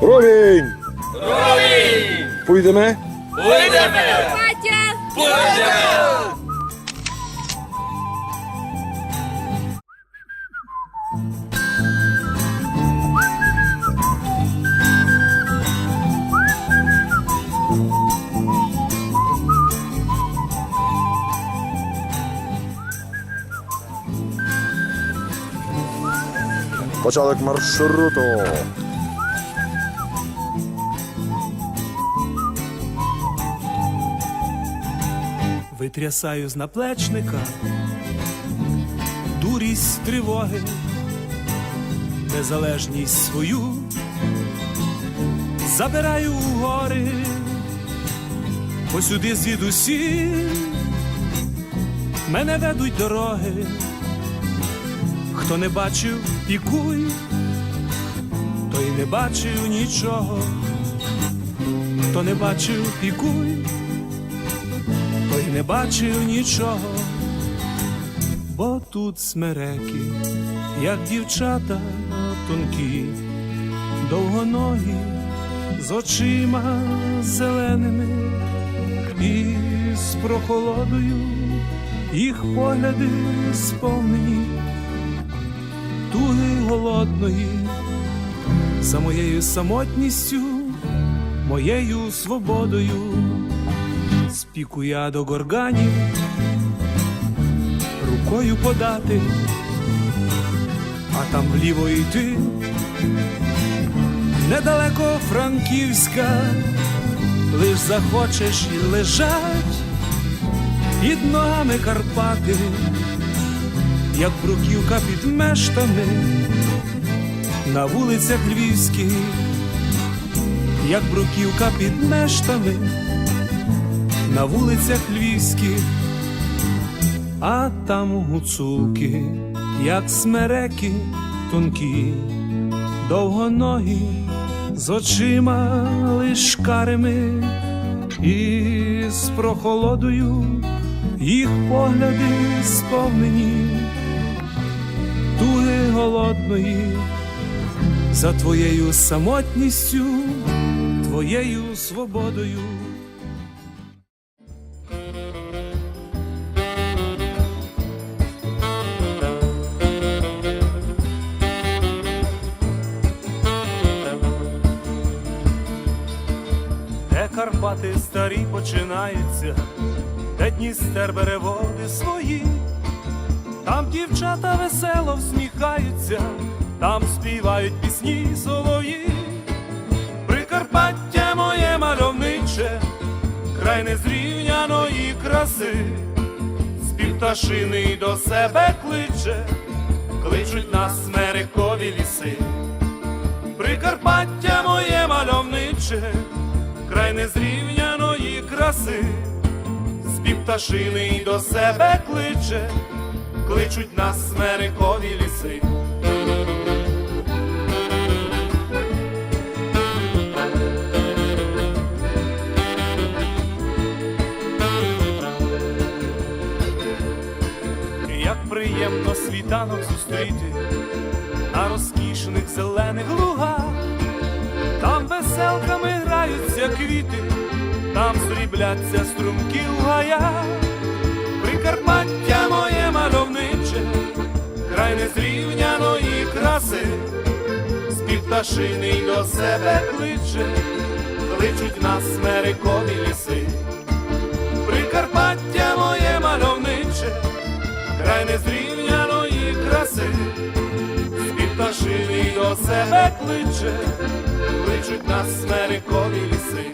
Ровень! Ровень! Пойдемо? Пойдемо! Початок маршруту. Витрясаю з наплечника, дурість тривоги, незалежність свою, забираю у гори, посюди звідусі, мене ведуть дороги, хто не бачив, пікуй, той не бачив нічого, хто не бачив, пікуй той не бачив нічого, бо тут смереки, як дівчата тонкі, довгоногі, з очима зеленими і з прохолодою їх погляди сповнені, туги голодної, за моєю самотністю, моєю свободою. Спіку я до горганів, рукою подати, а там вліво йти, недалеко Франківська, лиш захочеш і лежать під ногами Карпати, як бруківка під мештами, на вулицях Львівських, як бруківка під мештами на вулицях львівських, а там гуцулки, як смереки тонкі, довгоногі, з очима лиш карими, і з прохолодою їх погляди сповнені, туги голодної, за твоєю самотністю, твоєю свободою. Де Карпати старі починаються, де Дністер бере води свої, там дівчата весело всміхаються, там співають пісні солов'ї. Прикарпаття моє мальовниче, край незрівняної краси, спів пташини до себе кличе, кличуть нас смерикові ліси. Прикарпаття моє мальовниче, край незрівняної краси, спів пташини до себе кличе, кличуть нас смерикові ліси. Як приємно світанок зустріти на розкішних зелених лугах, там веселками граються квіти, там срібляться струмки в гаях, Прикарпаття незрівняної краси, спів пташини й до себе кличе, кличуть нас смерикові ліси. Прикарпаття моє мальовниче, край незрівняної краси, спів пташини й до себе кличе, кличуть нас смерикові ліси.